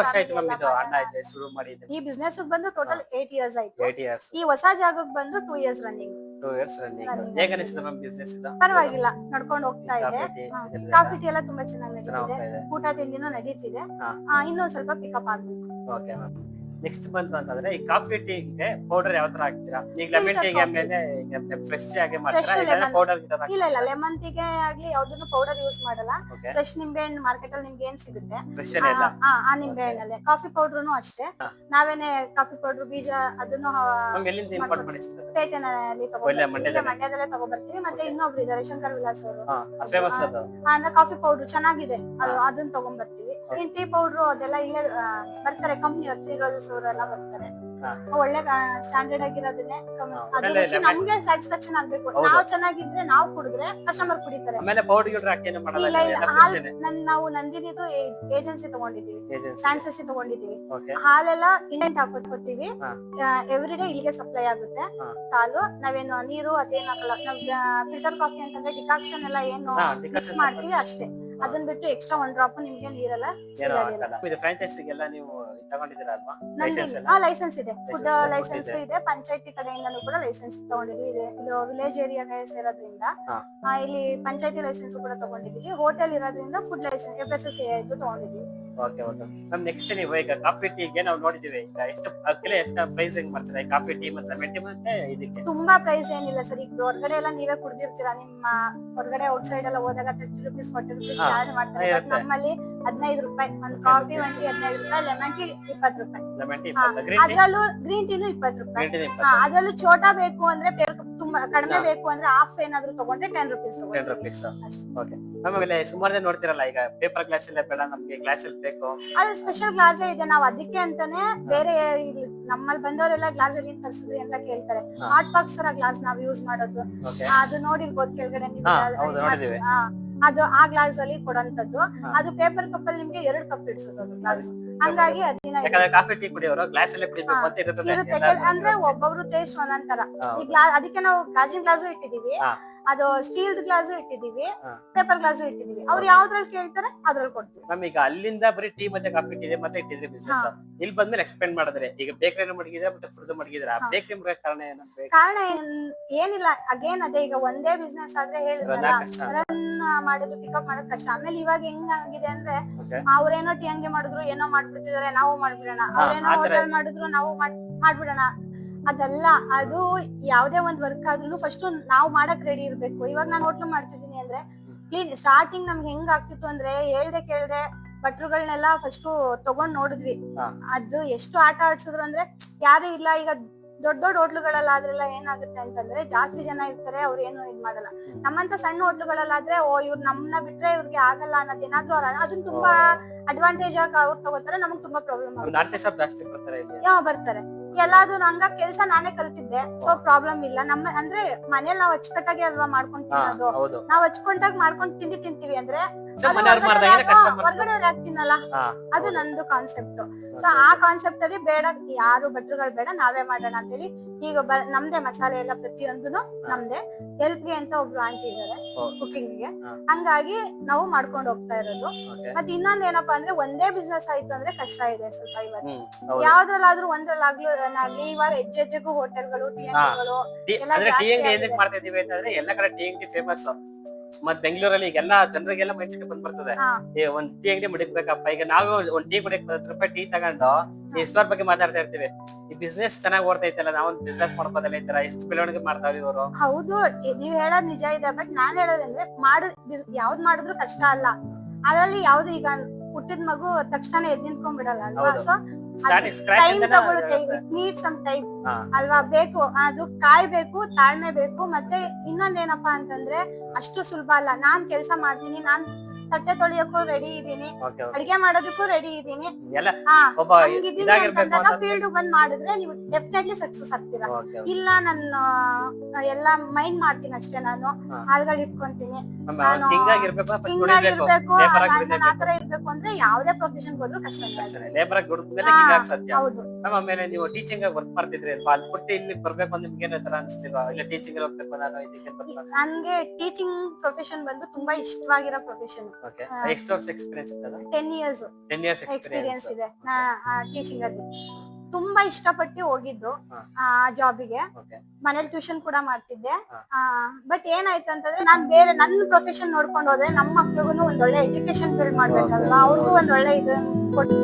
ವರ್ಷ ಆಯ್ತು ಮ್ಯಾಮ್ ಇದು ಅಣ್ಣ. ಇದೆ ಶುರು ಮಾಡಿದ್ದೆ. ಈ ಬಿಸ್ನೆಸ್ ಬಂದು ಟೋಟಲ್ ಏಟ್ ಇಯರ್ಸ್ ಆಯ್ತು. ಏಟ್ ಇಯರ್ಸ್ ಈ ಹೊಸ ಜಾಗಕ್ಕೆ ಬಂದು two years running two years running. ಹೇಗೆ ಅನಿಸಿದೆ ಮ್ಯಾಮ್ ಬಿಸ್ನೆಸ್ ಇದು? ಪರವಾಗಿಲ್ಲ ನಡ್ಕೊಂಡು ಹೋಗ್ತಾ ಇದೆ. ಕಾಫಿ ಟೀ ಎಲ್ಲ ತುಂಬಾ ಚೆನ್ನಾಗಿ ನಡೀತಿದೆ. ಊಟ ತಿಂಡಿನೂ ನಡೀತಿದೆ. ಇನ್ನೂ ಸ್ವಲ್ಪ ಪಿಕಪ್ ಆಗ್ಬೇಕು. Okay ma'am. ನೆಕ್ಸ್ಟ್ ಬಂತು ಅಂತಂದ್ರೆ ಈ ಕಾಫಿ ಟೀ ಇದೆ ಪೌಡರ್ ಯಾವ ತರ ಹಾಕ್ತೀರಾ? ಈಗ ಲೆಮನ್ ಟೀ ಟೀಗೆ. ಆಮೇಲೆ ಫ್ರೆಶ್ ಆಗಿ ಮಾಡ್ತೀರಾ. ಪೌಡರ್ ಇಲ್ಲ ಇಲ್ಲ ಲೆಮನ್ ಟೀಗೆ ಆಗ್ಲಿ ಯಾವ್ದನ್ನು ಪೌಡರ್ ಯೂಸ್ ಮಾಡಲ್ಲ. ಫ್ರೆಶ್ ನಿಂಬೆ ಹಣ್ಣು ಮಾರ್ಕೆಟ್ ಅಲ್ಲಿ ನಿಮ್ಗೆ ಏನ್ ಸಿಗುತ್ತೆ? ಆ, ನಿಂಬೆ ಹಣ್ಣಲ್ಲೇ. ಕಾಫಿ ಪೌಡರ್ನು ಅಷ್ಟೇ. ನಾವೇನೆ ಕಾಫಿ ಪೌಡರ್ ಬೀಜ ಅದನ್ನು ಪೇಟೆನಲ್ಲಿ ಮಂಡ್ಯದಲ್ಲೇ? ತಗೊಬರ್ತೀವಿ ಮತ್ತೆ. ಇನ್ನೊಬ್ರು ಇದಾರೆ ಶಂಕರ್ ವಿಲಾಸ್ ಅವರು. ಅಂದ್ರೆ ಕಾಫಿ ಪೌಡರ್ ಚೆನ್ನಾಗಿದೆ. ಅದು ಅದನ್ನ ತಗೊಂಡ್ಬರ್ತೀವಿ. ಟೀ ಪೌಡರ್ ಅದೆಲ್ಲ ಇಲ್ಲೇ ಆ, ಬರ್ತಾರೆ. ಕಂಪ್ನಿ ಅವ್ರು ತ್ರೀ ರೋಸಸ್ ಅವರೆಲ್ಲ ಬರ್ತಾರೆ. ಹಾ. ಒಳ್ಳೆ ಸ್ಟ್ಯಾಂಡರ್ಡ್ ಆಗಿರೋದನ್ನೇ ಕಮ್ಮಿ- ಹಾ, ಅದು ಒಳ್ಳೆ ರುಚಿ ನಮ್ಗೆ ಸ್ಯಾಟಿಸ್ಫ್ಯಾಕ್ಷನ್ ಆಗ್ಬೇಕು. ಹೌದು. ನಾವ್ ಚೆನ್ನಾಗಿದ್ರೆ ನಾವ್ ಕುಡಿದ್ರೆ ಕಸ್ಟಮರ್ ಕುಡಿತಾರೆ. ಆಮೇಲೆ ಪೌಡರ್ ಗಿಡ್ರ್ ಹಾಕಿ ಏನು ಮಾಡಲ್ಲ ಇಲ್ಲ ಇಲ್ಲ. ಹಾಲ್ ನನ್ ನಾವು ನಂದಿನಿದು ಏಜೆನ್ಸಿ ತಗೊಂಡಿದೀವಿ ಏಜೆನ್ಸಿ ತಗೊಂಡಿದ್ದೀವಿ. ತಗೊಂಡಿದೀವಿ ಓಕೆ ಹಾಲೆಲ್ಲ ಇಂಡೆಂಟ್ ಹಾಕೊಟ್ಕೊತೀವಿ ಹಾ. ಎವ್ರಿ ಡೇ ಇಲ್ಲಿಗೆ ಸಪ್ಲೈ ಆಗುತ್ತೆ. ಹಾ. ಹಾಲು ನಾವೇನು ನೀರು ಅದೇನ್ ಹಾಕಲ್ಲ. ನಾವ್ ಫಿಲ್ಟರ್ ಕಾಫಿ ಅಂತಂದ್ರೆ ಡಿಕಾಕ್ಷನ್ ಎಲ್ಲ ಏನು ಹಾ ಮಿಕ್ಸ್ ಮಾಡ್ತೀವಿ ಅಷ್ಟೇ. ಅದನ್ನ ಬಿಟ್ಟು ಎಕ್ಸ್ಟ್ರಾ ಒನ್ ಡ್ರಾಪ್ ನಿಮ್ಗೆ ನೀರಲ್ಲ ಏನೋ ಸಿಗೋದಿಲ್ಲ ಹಾಕಲ್ಲ ಇದು ಫ್ರಾಂಚೈಸಿಗೆಲ್ಲ ನೀವು ತಗೊಂಡಿದ್ದೀರಾ ಅಲ್ವಾ ಲೈಸೆನ್ಸ್ ಎಲ್ಲ? ಹಾ ಲೈಸೆನ್ಸ್ ಇದೆ. ಫುಡ್ ಲೈಸೆನ್ಸ್ ಇದೆ. ಪಂಚಾಯತಿ ಕಡೆಯಿಂದನೂ ಕೂಡ ಲೈಸೆನ್ಸ್ ತಗೊಂಡಿದೀವಿ. ಇದೆ. ಇದು ವಿಲೇಜ್ ಏರಿಯಾಗೆ ಸೇರೋದ್ರಿಂದ. ಹಾ. ಆ, ಇಲ್ಲಿ ಪಂಚಾಯತಿ ಲೈಸೆನ್ಸ್ ಕೂಡ ತಗೊಂಡಿದೀವಿ ಹೋಟೆಲ್ ಇರೋದ್ರಿಂದ food licence F S S ತಗೊಂಡಿದೀವಿ okay okay ನಮ್ ನೆಕ್ಸ್ಟ್ ನೀವು ಈಗ ಕಾಫಿ ಟೀಗೆ ನಾವು ನೋಡಿದೀವಿ ಈಗ ಎಷ್ಟು ಅಕ್ಕಿಲೆ ಎಷ್ಟು ಪ್ರೈಸ್ ಹೆಂಗ್ ಮಾಡ್ತಾರೆ ಕಾಫಿ ಟೀ ಮತ್ತೆ ಲೆಮನ್ ಟೀ ಮತ್ತೆ ಇದಕ್ಕೆ? ತುಂಬಾ ಪ್ರೈಸ್ ಏನಿಲ್ಲ ಸರ್. ಈಗ ಹೊರಗಡೆ ಎಲ್ಲ ನೀವೇ ಕುಡ್ದಿರ್ತೀರಾ? ನಿಮ್ಮ ಹೊರಗಡೆ ಔಟ್ ಸೈಡ್ ಎಲ್ಲ ಹೋದಾಗ thirty rupees forty rupees charge ಮಾಡ್ತಾರೆ. ಬಟ್ ನಮ್ಮಲ್ಲಿ ಹದಿನೈದು ರೂಪಾಯಿ ಒಂದ್ ಕಾಫಿ. ಒಂಟಿ ಹದಿನೈದು ರೂಪಾಯಿ ಲೆಮನ್ ಟೀ ಇಪ್ಪತ್ತು ರೂಪಾಯಿ. ಲೆಮನ್ ಟೀ ಅದ್ರಲ್ಲೂ ಗ್ರೀನ್ ಟೀನು ಇಪ್ಪತ್ತು ರೂಪಾಯಿ. ಅದ್ರಲ್ಲೂ ಚೋಟಾ ಬೇಕು ಅಂದ್ರೆ ತುಂಬಾ ಕಡಿಮೆ ಬೇಕು ಅಂದ್ರೆ ಹಾಫ್ ಏನಾದ್ರೂ ತಗೊಂಡ್ರೆ ten rupees ten rupees okay ಆಮೇಲೆ ಸುಮಾರು ಜನ ನೋಡ್ತಿರಲ್ಲ ಈಗ ಪೇಪರ್ ಗ್ಲಾಸ್ ಎಲ್ಲ ಬೇಡ ನಮ್ಗೆ ಕ್ಲಾಸ್ ಅಲ್ಲಿ ಬೇಕು. ಅದು ಸ್ಪೆಷಲ್ ಗ್ಲಾಸ್ ಇದೆ ನಾವ್ ಅದಕ್ಕೆ ಅಂತಾನೆ ಬೇರೆ ನಮ್ಮಲ್ಲಿ ಬಂದವರೆಲ್ಲ ಗ್ಲಾಸ್ ಅಲ್ಲಿ ತರಿಸಿದ್ರಿ ಅಂತ ಕೇಳ್ತಾರೆ. ಹಾರ್ಟ್ ಹಾಟ್ ಬಾಕ್ಸ್ ತರ ಗ್ಲಾಸ್ ನಾವ್ ಯೂಸ್ ಮಾಡೋದು. ಅದು ನೋಡಿರ್ಬೋದು ಕೆಳಗಡೆ ಅದು- ಆ ಗ್ಲಾಸ್ ಅಲ್ಲಿ ಕೊಡಂತದ್ದು ಅದು ಪೇಪರ್ ಕಪ್ ಅಲ್ಲಿ ನಿಮ್ಗೆ ಎರಡು ಕಪ್ ಇಡ್ಸೋದು ಗ್ಲಾಸ್ ಹಂಗಾಗಿ ಅದಿನ ಕಾಫಿ ಟೀ ಕುಡಿಯೋರು ಗ್ಲಾಸ್ ಅಲ್ಲೇ ಕುಡಿಬೇಕು ಅಂತ ಇರುತ್ತೆ. ಅಂದ್ರೆ ಒಬ್ಬೊಬ್ರು ಟೇಸ್ಟ್ ಒಂದೊಂದ್ ತರ. ಈ ಗ್ಲಾಸ್ ಅದಕ್ಕೆ ನಾವು ಗಾಜಿನ ಗ್ಲಾಸು ಇಟ್ಟಿದೀವಿ. ಅದು ಸ್ಟೀಲ್ ಗ್ಲಾಸ್ ಇಟ್ಟಿದೀವಿ ಪೇಪರ್ ಗ್ಲಾಸು ಇಟ್ಟಿದೀವಿ ಅವ್ರು ಯಾವ್ದ್ರಲ್ಲಿ ಕೇಳ್ತಾರೆ ಅದ್ರಲ್ಲಿ ಕೊಡ್ತೀವಿ. ನಮೀಗ ಅಲ್ಲಿಂದ ಬರೀ ಟೀ ಮತ್ತೆ ಕಾಫಿ ಇಟ್ಟಿದೆ ಮತ್ತೆ ಇಟ್ಟಿದ್ರೆ ಬಿಸ್ನೆಸ್ ಇಲ್ಲಿ ಬಂದ್ಮೇಲೆ ಎಕ್ಸ್ಪೆಂಡ್ ಮಾಡಿದ್ರೆ ಈಗ ಬೇಕರಿ ಮಡಗಿದ್ರೆ ಮತ್ತೆ ಫುಡ್ ಮಡಗಿದ್ರೆ ಆ ಬೇಕರಿ ಮಡಗ ಕಾರಣ ಏನು? ಕಾರಣ ಏನ್- ಏನಿಲ್ಲ. ಅಗೇನ್ ಅದೇ ಈಗ ಒಂದೇ ಬಿಸ್ನೆಸ್ ಆದ್ರೆ ಹೇಳಿದ್ರಲ್ಲ ರನ್ ಮಾಡೋದು ಪಿಕಪ್ ಮಾಡೋದು ಕಷ್ಟ. ಆಮೇಲೆ ಇವಾಗ ಹೆಂಗಾಗಿದೆ ಅಂದ್ರೆ ಓಕೆ ಅವ್ರೇನೋ ಟೀ ಹಂಗೆ ಮಾಡಿದ್ರು ಏನೋ ಮಾಡ್ಬಿಡ್ತಿದಾರೆ ನಾವು ಮಾಡ್ಬಿಡೋಣ. ಅವ್ರೇನೋ ಹೋಟೆಲ್ ಮಾಡಿದ್ರು ನಾವು ಮಾಡ್- ಮಾಡ್ಬಿಡೋಣ. ಅದಲ್ಲ ಅದು ಯಾವ್ದೇ ಒಂದ್ ವರ್ಕ್ ಆದ್ರೂ ಫಸ್ಟ್ ನಾವು ಮಾಡಕ್ ರೆಡಿ ಇರ್ಬೇಕು. ಇವಾಗ ನಾನು ಹೋಟ್ಲು ಮಾಡ್ತಿದ್ದೀನಿ ಅಂದ್ರೆ ಕ್ಲೀನ್ ಸ್ಟಾರ್ಟಿಂಗ್ ನಮ್ಗೆ ಹೆಂಗ್ ಆಗ್ತಿತ್ತು ಅಂದ್ರೆ ಹೇಳ್ದೆ ಕೇಳ್ದೆ ಭಟ್ರುಗಳನ್ನೆಲ್ಲ ಫಸ್ಟ್ ತಗೊಂಡ್ ನೋಡಿದ್ವಿ. ಅದು ಎಷ್ಟು ಆಟ ಆಡ್ಸಿದ್ರು ಅಂದ್ರೆ ಯಾರು ಇಲ್ಲ ಈಗ ದೊಡ್ಡ ದೊಡ್ಡ ಹೋಟ್ಲುಗಳಲ್ಲಾದ್ರೆಲ್ಲ ಏನಾಗುತ್ತೆ ಅಂತಂದ್ರೆ ಜಾಸ್ತಿ ಜನ ಇರ್ತಾರೆ ಅವ್ರು ಏನು ಇದ್ ಮಾಡಲ್ಲ. ನಮ್ಮಂತ ಸಣ್ಣ ಹೋಟ್ಲುಗಳಲ್ಲಾದ್ರೆ ಓ ಇವ್ರು ನಮ್ಮನ್ನ ಬಿಟ್ರೆ ಇವ್ರಿಗೆ ಆಗಲ್ಲ ಅನ್ನೋದು ಏನಾದ್ರು ಅವ್ರ ಅದನ್ನ ತುಂಬಾ ಅಡ್ವಾಂಟೇಜ್ ಆಗಿ ಅವ್ರು ತಗೋತಾರೆ ನಮಗ್ ತುಂಬಾ ಪ್ರಾಬ್ಲಮ್ ಬರ್ತಾರೆ. ಎಲ್ಲಾದ್ರು ನಂಗ ಕೆಲ್ಸ ನಾನೇ ಕಲ್ತಿದ್ದೆ. ಸೊ ಪ್ರಾಬ್ಲಮ್ ಇಲ್ಲ. ನಮ್ಮ ಅಂದ್ರೆ ಮನೇಲಿ ನಾವ್ ಅಚ್ಚುಕಟ್ಟಾಗಿ ಅಲ್ವಾ ಮಾಡ್ಕೊಂಡ್ ತಿನ್ನೋದು? ನಾವ್ ಹಚ್ಕೊಂಡಾಗ ಮಾಡ್ಕೊಂಡ್ ತಿಂಡಿ ತಿಂತೀವಿ ಅಂದ್ರೆ ಅದು ಮನೆಯವ್ರು ಹೊರ್ಗಡೆ ಮಾಡ್ದಾಗ ಯಾಕೋ- ಕಸ್ಟಮರ್ಸ್ ಹೊರ್ಗಡೆ ಅವ್ರು ಯಾಕ್ ತಿನ್ನಲ್ಲ ಹಾ. ಅದು ನಂದು ಕಾನ್ಸೆಪ್ಟ್ ಸೊ ಆ ಕಾನ್ಸೆಪ್ಟ್ ಅಲ್ಲಿ ಬೇಡ ಯಾರು ಭಟ್ರುಗಳು ಬೇಡ ನಾವೇ ಮಾಡೋಣ ಅಂತೇಳಿ ಈಗ ಬ- ನಮ್ದೇ ಮಸಾಲೆ ಎಲ್ಲ ಪ್ರತಿಯೊಂದನು ನಮ್ದೇ. ಹೆಲ್ಪ್ಗೆ ಅಂತ ಒಬ್ರು ಆಂಟಿ ಇದಾರೆ ಓ. ಕುಕಿಂಗ್ಗೆ. ಹಾ. ಹಂಗಾಗಿ ನಾವು ಮಾಡ್ಕೊಂಡು ಹೋಗ್ತಾ ಇರೋದು. ಮತ್ತೆ ಇನ್ನೊಂದ್ ಏನಪ್ಪಾ ಅಂದ್ರೆ ಒಂದೇ ಬಿಸ್ನೆಸ್ ಆಯ್ತು ಅಂದ್ರೆ ಕಷ್ಟ ಇದೆ ಸ್ವಲ್ಪ ಇವತ್ತು. ಹ್ಮ್ ಹೌದು. ಯಾವ್ದ್ರಲ್ಲಾದ್ರೂ ಒಂದ್ರಲ್ಲಾಗ್ಲೂ ರನ್ ಆಗ್ಲಿ ಇವಾಗ ಹೆಜ್ಜೆ ಹೆಜ್ಜೆಗೂ ಹೋಟೆಲ್ಗಳು ಟಿ ಹಾ. ಗಳು ಟೀ ಎಲ್ಲ ಅಂದ್ರೆ ಟೀ ಜಾಸ್ತಿ ಅಂಗಡಿ ಆಗಿದೆ. ಏನಕ್ಕೆ ಮಾಡ್ತಾ ಇದೀವಿ ಅಂತಂದ್ರೆ ಎಲ್ಲ ಕಡೆ ಟೀ ಅಂಗಡಿ ಫೇಮಸ್ ಮತ್ ಬೆಂಗಳೂರಲ್ಲಿ ಎಲ್ಲಾ ಜನರಿಗೆಲ್ಲ ಮೈಂಡ್ ಸೆಟ್ ಬಂದ್ ಬರ್ತದೆ. ಏ ಒಂದ್ ಟೀ ಅಂಗಡಿ ಮುಡಿಕ್ಬೇಕಪ್ಪ. ಈಗ ನಾವೇ ಒಂದ್ ಟೀ ಕುಡಿಯಕ್ ಹತ್ತು ರೂಪಾಯಿ ಟೀ ತಗೊಂಡು ಈ ಸ್ಟೋರ್ ಬಗ್ಗೆ ಮಾತಾಡ್ತಾ ಇರ್ತೀವಿ. ಈ ಬಿಸ್ನೆಸ್ ಚೆನ್ನಾಗಿ ಓಡ್ತೈತಲ್ಲ ನಾವೊಂದ್ ಬಿಸ್ನೆಸ್ ಮಾಡ್ಬೋದಲ್ಲ ಈ ತರ? ಎಷ್ಟು ಬೆಳವಣಿಗೆ ಮಾಡ್ತಾವೆ ಇವರು? ಹೌದು ನೀವ್ ಹೇಳೋದ್ ನಿಜ ಇದೆ ಬಟ್ ನಾನ್ ಹೇಳೋದಂದ್ರೆ ಮಾಡ್ ಯಾವ್ದ್ ಮಾಡಿದ್ರು ಕಷ್ಟ ಅಲ್ಲ. ಅದ್ರಲ್ಲಿ ಯಾವ್ದು ಈಗ ಹುಟ್ಟಿದ ಮಗು ತಕ್ಷಣ ಎದ್ ನಿಂತ್ಕೊಂಡ್ಬಿಡಲ್ಲ ಅಲ್ವಾ? ಸೊ ಟೈಮ್ ತಗೊಳುತ್ತೆ. ನೀಡ್ ಸಮ್ ಟೈಮ್ ಅಲ್ವಾ? ಬೇಕು. ಅದು ಕಾಯ್ಬೇಕು ತಾಳ್ಮೆ ಬೇಕು ಮತ್ತೆ ಇನ್ನೊಂದೇನಪ್ಪಾ ಅಂತಂದ್ರೆ ಅಷ್ಟು ಸುಲಭ ಅಲ್ಲ. ನಾನ್ ಕೆಲಸ ಮಾಡ್ತೀನಿ ನಾನ್ ತಟ್ಟೆ ತೊಳಿಯಕ್ಕೂ ರೆಡಿ ಇದೀನಿ ಅಡಿಗೆ ಮಾಡೋದಕ್ಕೂ ರೆಡಿ ಇದೀನಿ ಅಂತಂದಾಗ ಫೀಲ್ಡ್ ಬಂದ್ ಮಾಡಿದ್ರೆ ನೀವು ಡೆಫಿನೆಟ್ಲಿ ಸಕ್ಸಸ್ ಆಗ್ತೀರಾ? ಓಕೆ ಇಲ್ಲ ನನ್ನ ಎಲ್ಲ ಮೈಂಡ್ ಮಾಡ್ತೀನಿ ಅಷ್ಟೇ ನಾನು. ಹಾ. ಹಾಲ್ಗಳು ಇಟ್ಕೊಂತೀನಿ. ನಾನು ಹಿಂಗಾಗಿರ್ಬೇಕು ನಾನು ಆತರ ಇರ್ಬೇಕು ಅಂದ್ರೆ ಯಾವ್ದೇ ಪ್ರೊಫೆಷನ್ ಹೋದ್ರು ಕಷ್ಟ ಲೇಬರ್ ಆಗಿ ದುಡಿದ್ಮೇಲೆ ಸಾಧ್ಯ? ಹೌದು. ಮ್ಯಾಮ್ ಆಮೇಲೆ ನೀವು ಟೀಚಿಂಗ್ ಆಗಿ ವರ್ಕ್ ಮಾಡ್ತಿದ್ರಿ ಅಲ್ವಾ? ಅಲ್ಲಿ ಬಿಟ್ಟು ಇಲ್ಲಿ ಬರ್ಬೇಕು ಅಂತ ನಿಮ್ಗೆ ಏನೋ ತರ ಅನ್ಸ್ಲಿಲ್ವಾ ಇಲ್ಲ ಟೀಚಿಂಗ್ ಹೋಗ್ಬೇಕು ನಾನು ಇದಕ್ಕೆ ನನ್ಗೆ ಟೀಚಿಂಗ್ ಪ್ರೊಫೆಷನ್ ಬಂದು ತುಂಬಾ ಇಷ್ಟವಾಗಿರೋ ಪ್ರೊಫೆಷನ್ ಓಕೆ. ಎಷ್ಟು ವರ್ಷ ಎಕ್ಸ್ಪೀರಿಯನ್ಸ್ ಇತ್ತಲ್ಲ ten years ten years experience experience ಇದೆ. ಟೀಚಿಂಗ್ ಅಲ್ಲಿ. ತುಂಬಾ ಇಷ್ಟಪಟ್ಟು ಹೋಗಿದ್ದು. ಆ ಜಾಬಿಗೆ ಮನೇಲಿ ಟ್ಯೂಷನ್ ಕೂಡ ಮಾಡ್ತಿದ್ದೆ. ಬಟ್ ಏನಾಯ್ತು ಅಂತಂದ್ರೆ ನಾನ್ ಬೇರೆ ನನ್ನ ಪ್ರೊಫೆಷನ್ ನೋಡ್ಕೊಂಡು ಹೋದ್ರೆ ನಮ್ಮ ಮಕ್ಳಿಗೂ ಒಂದ್ ಒಳ್ಳೆ ಎಜುಕೇಶನ್ ಬಿಲ್ಡ್ ಮಾಡ್ಬೇಕಲ್ವಾ? ಅವ್ರಿಗೂ ಒಂದ್ ಒಳ್ಳೆ ಇದು ಕೊಟ್